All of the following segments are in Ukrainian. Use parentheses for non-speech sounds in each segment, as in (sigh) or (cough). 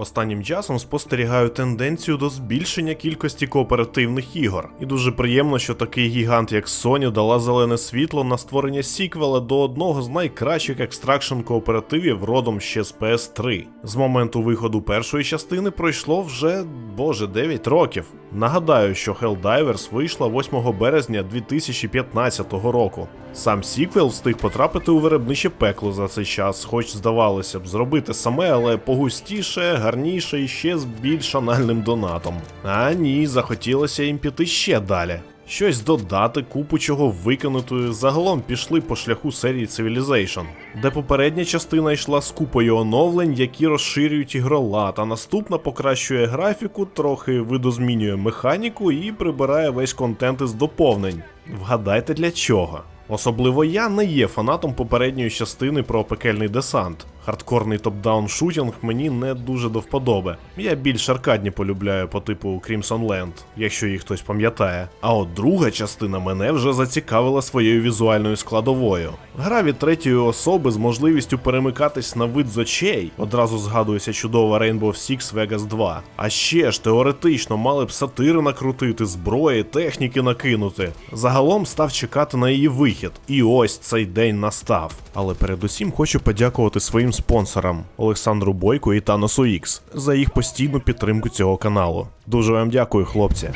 Останнім часом спостерігаю тенденцію до збільшення кількості кооперативних ігор, і дуже приємно, що такий гігант, як Sony, дала зелене світло на створення сіквела до одного з найкращих екстракшн кооперативів родом ще з PS3. З моменту виходу першої частини пройшло вже, боже, 9 років. Нагадаю, що Helldivers вийшла 8 березня 2015 року. Сам сіквел встиг потрапити у виробниче пекло за цей час, хоч здавалося б, зробити саме, але погустіше, гарніше і ще з більш анальним донатом. А ні, захотілося їм піти ще далі. Щось додати, купу чого викинути, загалом пішли по шляху серії Civilization, де попередня частина йшла з купою оновлень, які розширюють ігролад, а наступна покращує графіку, трохи видозмінює механіку і прибирає весь контент із доповнень. Вгадайте для чого? Особливо я не є фанатом попередньої частини про пекельний десант. Хардкорний топ-даун шутінг мені не дуже до вподоби. Я більш аркадні полюбляю по типу Crimson Land, якщо їх хтось пам'ятає. А от друга частина мене вже зацікавила своєю візуальною складовою. Гра від третьої особи з можливістю перемикатись на вид з очей. Одразу згадується чудова Rainbow Six Vegas 2. А ще ж теоретично мали б сатири накрутити, зброї, техніки накинути. Загалом став чекати на її вихід. І ось цей день настав. Але передусім хочу подякувати своїм спонсорам Олександру Бойку і Таносу Ікс за їх постійну підтримку цього каналу. Дуже вам дякую, хлопці.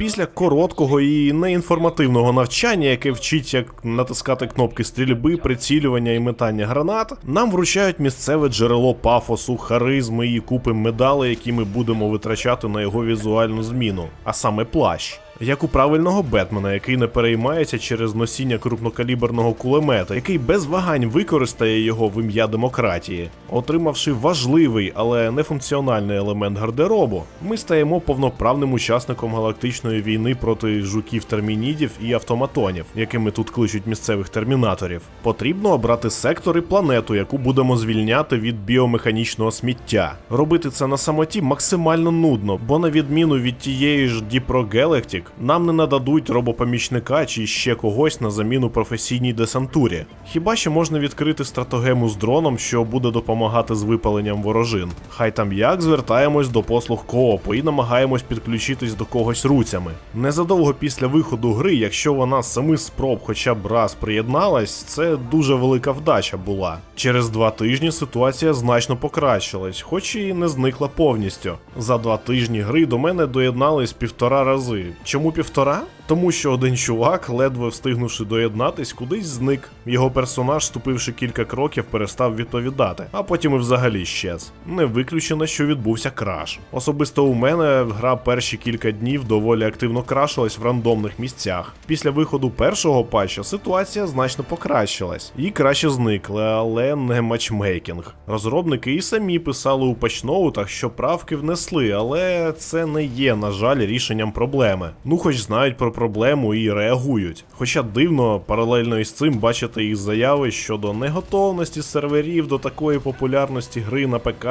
Після короткого і неінформативного навчання, яке вчить, як натискати кнопки стрільби, прицілювання і метання гранат, нам вручають місцеве джерело пафосу, харизми і купи медалей, які ми будемо витрачати на його візуальну зміну, а саме плащ. Як у правильного Бетмена, який не переймається через носіння крупнокаліберного кулемета, який без вагань використає його в ім'я демократії. Отримавши важливий, але нефункціональний елемент гардеробу, ми стаємо повноправним учасником галактичної війни проти жуків термінідів і автоматонів, якими тут кличуть місцевих термінаторів. Потрібно обрати сектор і планету, яку будемо звільняти від біомеханічного сміття. Робити це на самоті максимально нудно, бо на відміну від тієї ж Galactic, нам не нададуть робопомічника чи ще когось на заміну професійній десантурі. Хіба що можна відкрити стратогему з дроном, що буде допомагати з випаленням ворожин. Хай там як звертаємось до послуг коопу і намагаємось підключитись до когось руцями. Незадовго після виходу гри, якщо вона з семи спроб хоча б раз приєдналась, це дуже велика вдача була. Через два тижні ситуація значно покращилась, хоч і не зникла повністю. За два тижні гри до мене доєднались півтора рази. Чому півтора? Тому що один чувак, ледве встигнувши доєднатись, кудись зник. Його персонаж, ступивши кілька кроків, перестав відповідати, а потім і взагалі щез. Не виключено, що відбувся краш. Особисто у мене гра перші кілька днів доволі активно крашилась в рандомних місцях. Після виходу першого патча ситуація значно покращилась і краще зникли, але не матчмейкінг. Розробники і самі писали у патчноутах, що правки внесли, але це не є, на жаль, рішенням проблеми. Ну, хоч знають про проблему і реагують. Хоча дивно паралельно із цим бачити їх заяви щодо неготовності серверів до такої популярності гри на ПК.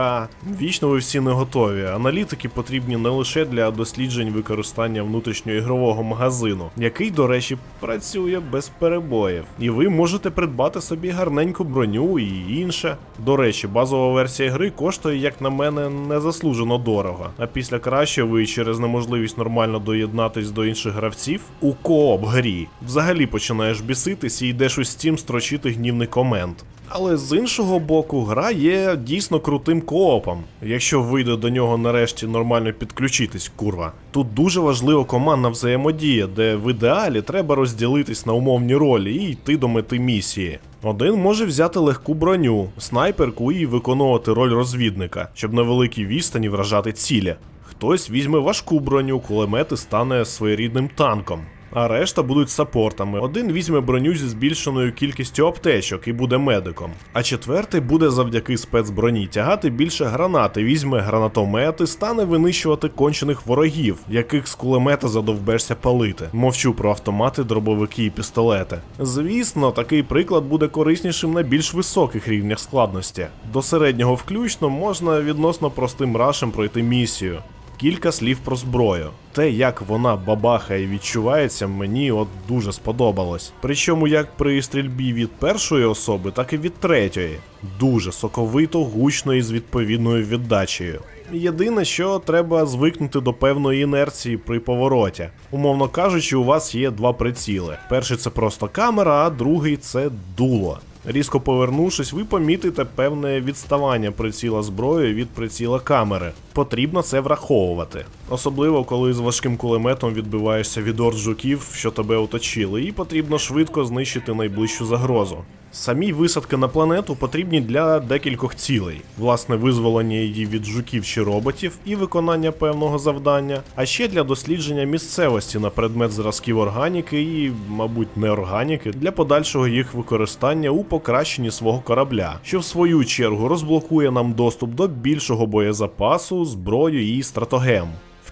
Вічно ви всі не готові. Аналітики потрібні не лише для досліджень використання внутрішньоігрового магазину, який, до речі, працює без перебоїв. І ви можете придбати собі гарненьку броню і інше. До речі, базова версія гри коштує, як на мене, незаслужено дорого. А після краще ви через неможливість нормально доєднатись до інших гравців у кооп грі взагалі починаєш біситись і йдеш у Steam строчити гнівний комент. Але з іншого боку, гра є дійсно крутим коопом, якщо вийде до нього нарешті нормально підключитись, курва. Тут дуже важлива командна взаємодія, де в ідеалі треба розділитись на умовні ролі і йти до мети місії. Один може взяти легку броню, снайперку і виконувати роль розвідника, щоб на великій відстані вражати цілі. Хтось візьме важку броню, кулемет і стане своєрідним танком. а решта будуть саппортами. Один візьме броню зі збільшеною кількістю аптечок і буде медиком. А четвертий буде завдяки спецброні тягати більше гранати, візьме гранатомет і стане винищувати кончених ворогів, яких з кулемета задовбешся палити. Мовчу про автомати, дробовики і пістолети. Звісно, такий приклад буде кориснішим на більш високих рівнях складності. До середнього включно можна відносно простим рашем пройти місію. Кілька слів про зброю. Те, як вона бабахає і відчувається, мені от дуже сподобалось. Причому як при стрільбі від першої особи, так і від третьої. Дуже соковито, гучно і з відповідною віддачею. Єдине, що треба звикнути до певної інерції при повороті. Умовно кажучи, у вас є два приціли. Перший це просто камера, а другий це дуло. Різко повернувшись, ви помітите певне відставання приціла зброї від приціла камери. Потрібно це враховувати. Особливо, коли з важким кулеметом відбиваєшся від орд жуків, що тебе оточили, і потрібно швидко знищити найближчу загрозу. Самі висадки на планету потрібні для декількох цілей: власне, визволення її від жуків чи роботів і виконання певного завдання, а ще для дослідження місцевості на предмет зразків органіки і, мабуть, неорганіки для подальшого їх використання у покращенні свого корабля, що в свою чергу розблокує нам доступ до більшого боєзапасу, зброю і стратогем.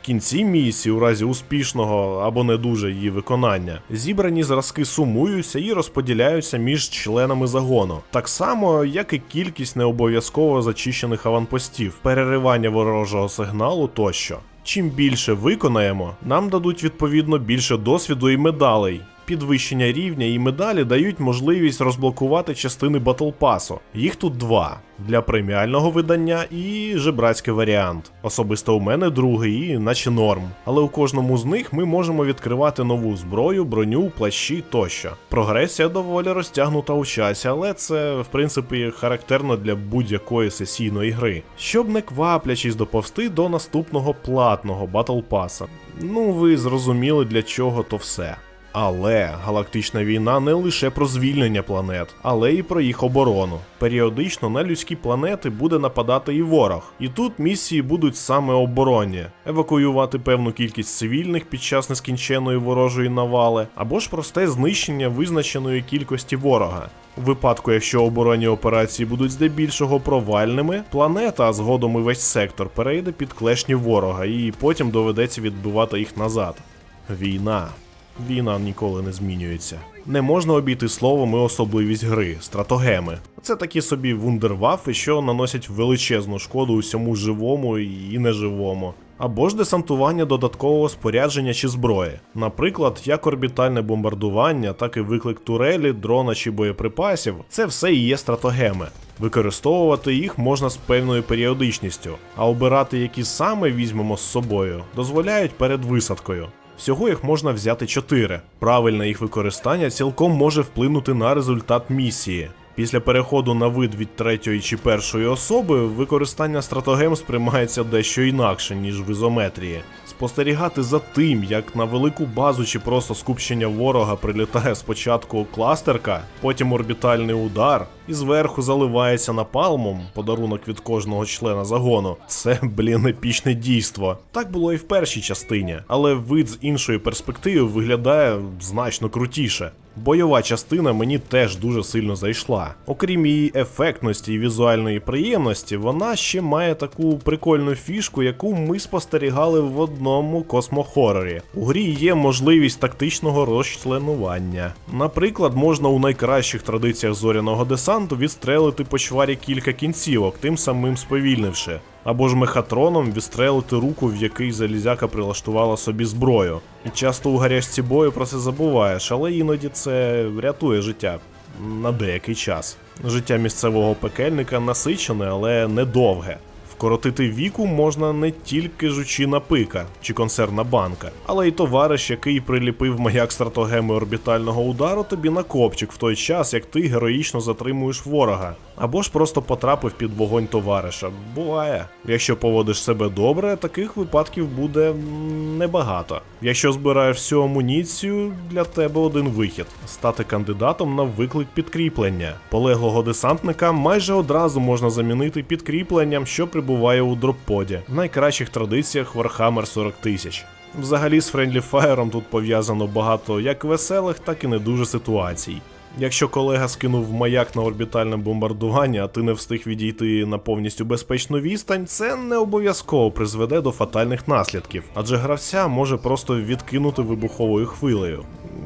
Кінці місії, у разі успішного або не дуже її виконання, зібрані зразки сумуються і розподіляються між членами загону, так само, як і кількість необов'язково зачищених аванпостів, переривання ворожого сигналу тощо. Чим більше виконаємо, нам дадуть відповідно більше досвіду і медалей. Підвищення рівня і медалі дають можливість розблокувати частини Pass. Їх тут два для преміального видання і жебрацький варіант. Особисто у мене другий, і наче норм. Але у кожному з них ми можемо відкривати нову зброю, броню, плащі тощо. Прогресія доволі розтягнута у часі, але це в принципі характерно для будь-якої сесійної гри. Щоб не кваплячись доповсти до наступного платного Pass. Ну ви зрозуміли для чого то все. Але галактична війна не лише про звільнення планет, але й про їх оборону. Періодично на людські планети буде нападати і ворог. І тут місії будуть саме оборонні: евакуювати певну кількість цивільних під час нескінченної ворожої навали, або ж просте знищення визначеної кількості ворога. У випадку, якщо оборонні операції будуть здебільшого провальними, планета, а згодом і весь сектор перейде під клешні ворога, і потім доведеться відбивати їх назад. Війна. Війна ніколи не змінюється. Не можна обійти словом і особливість гри стратогеми. Це такі собі вундервафи, що наносять величезну шкоду усьому живому і неживому. Або ж десантування додаткового спорядження чи зброї. Наприклад, як орбітальне бомбардування, так і виклик турелі, дрона чи боєприпасів це все і є стратогеми. Використовувати їх можна з певною періодичністю, а обирати які саме візьмемо з собою, дозволяють перед висадкою. Всього їх можна взяти 4. Правильне їх використання цілком може вплинути на результат місії. Після переходу на вид від третьої чи першої особи використання стратогем сприймається дещо інакше, ніж в ізометрії. Спостерігати за тим, як на велику базу чи просто скупчення ворога прилітає спочатку кластерка, потім орбітальний удар, і зверху заливається напалмом, подарунок від кожного члена загону. Це, блін, епічне дійство. Так було і в першій частині, але вид з іншої перспективи виглядає значно крутіше. Бойова частина мені теж дуже сильно зайшла. Окрім її ефектності і візуальної приємності, вона ще має таку прикольну фішку, яку ми спостерігали в одному космохорорі. У грі є можливість тактичного розчленування. Наприклад, можна у найкращих традиціях зоряного десанту відстрелити по чварі кілька кінцівок, тим самим сповільнивши. Або ж мехатроном відстрелити руку, в який залізяка прилаштувала собі зброю. І часто у гарячці бою про це забуваєш, але іноді це рятує життя на деякий час. Життя місцевого пекельника насичене, але недовге. Вкоротити віку можна не тільки жучина пика чи консервна банка, але й товариш, який приліпив маяк стратогеми орбітального удару тобі на копчик в той час, як ти героїчно затримуєш ворога. Або ж просто потрапив під вогонь товариша. Буває. Якщо поводиш себе добре, таких випадків буде небагато. Якщо збираєш всю амуніцію, для тебе один вихід стати кандидатом на виклик підкріплення. Полеглого десантника майже одразу можна замінити підкріпленням, що прибуває у дропподі. В найкращих традиціях Warhammer 40 тисяч. Взагалі з Friendly Fire тут пов'язано багато як веселих, так і не дуже ситуацій. Якщо колега скинув маяк на орбітальне бомбардування, а ти не встиг відійти на повністю безпечну відстань, це не обов'язково призведе до фатальних наслідків, адже гравця може просто відкинути вибуховою хвилею.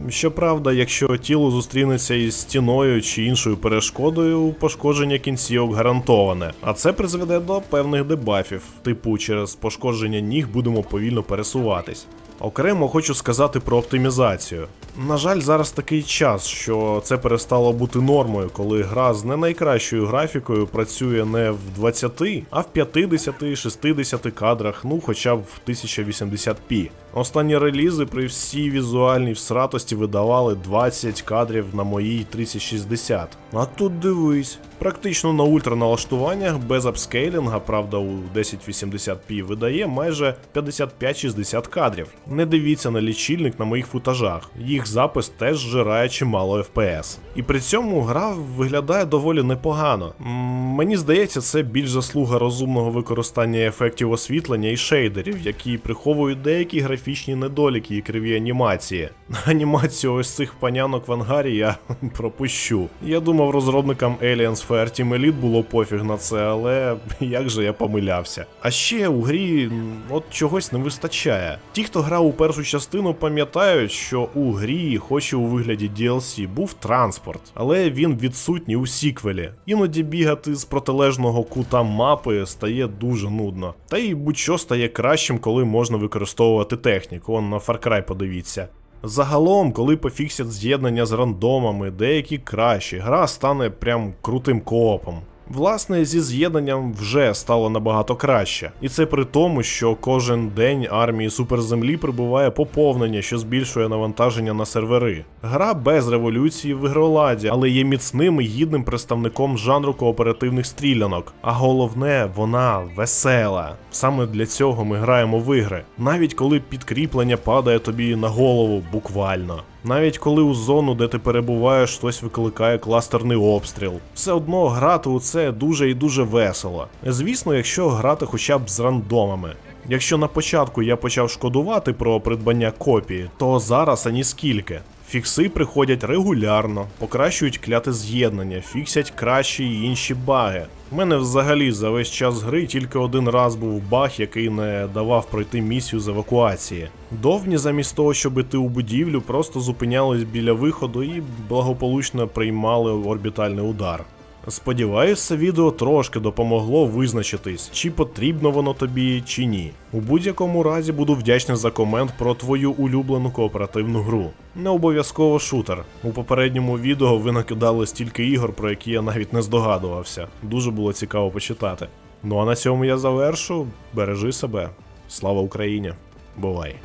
Щоправда, якщо тіло зустрінеться із стіною чи іншою перешкодою, пошкодження кінцівок гарантоване, а це призведе до певних дебафів, типу через пошкодження ніг будемо повільно пересуватись. Окремо хочу сказати про оптимізацію. На жаль, зараз такий час, що це перестало бути нормою, коли гра з не найкращою графікою працює не в 20, а в 50-60 кадрах, ну хоча б в 1080p. Останні релізи при всій візуальній всратості видавали 20 кадрів на моїй 3060. А тут дивись, практично на ультраналаштуваннях без апскейлінга, правда, у 1080p видає майже 55-60 кадрів. Не дивіться на лічильник на моїх футажах, їх запис теж жирає чимало FPS. І при цьому гра виглядає доволі непогано. М, Мені здається, це більш заслуга розумного використання ефектів освітлення і шейдерів, які приховують деякі графічні недоліки і криві анімації. (laughs) Анімацію ось цих панянок в ангарі я (laughs) пропущу. Я думав, розробникам Aliens Fireteam Elite було пофіг на це, але (laughs) як же я помилявся. А ще у грі от чогось не вистачає. Ті, хто грав у першу частину, пам'ятають, що у грі, хоч і у вигляді DLC, був транспорт, але він відсутній у сіквелі. Іноді бігати з протилежного кута мапи стає дуже нудно. Та й будь-що стає кращим, коли можна використовувати техніку. Он на Far Cry подивіться. Загалом, коли пофіксять з'єднання з рандомами, деякі кращі, гра стане прям крутим коопом. Власне, зі з'єднанням вже стало набагато краще, і це при тому, що кожен день армії суперземлі прибуває поповнення, що збільшує навантаження на сервери. Гра без революції в ігроладі, але є міцним і гідним представником жанру кооперативних стрілянок. А головне, вона весела. Саме для цього ми граємо в ігри, навіть коли підкріплення падає тобі на голову буквально. Навіть коли у зону, де ти перебуваєш, хтось викликає кластерний обстріл. Все одно грати у це дуже і дуже весело. Звісно, якщо грати хоча б з рандомами. Якщо на початку я почав шкодувати про придбання копії, то зараз ані скільки. Фікси приходять регулярно, покращують кляте з'єднання, фіксять кращі й інші баги. У мене взагалі за весь час гри тільки один раз був баг, який не давав пройти місію з евакуації. Довні, замість того, щоб іти у будівлю, просто зупинялись біля виходу і благополучно приймали орбітальний удар. Сподіваюсь, це відео трошки допомогло визначитись, чи потрібно воно тобі, чи ні. У будь-якому разі буду вдячний за комент про твою улюблену кооперативну гру. Не обов'язково шутер. У попередньому відео ви накидали стільки ігор, про які я навіть не здогадувався. Дуже було цікаво почитати. Ну а на цьому я завершу. Бережи себе. Слава Україні! Бувай!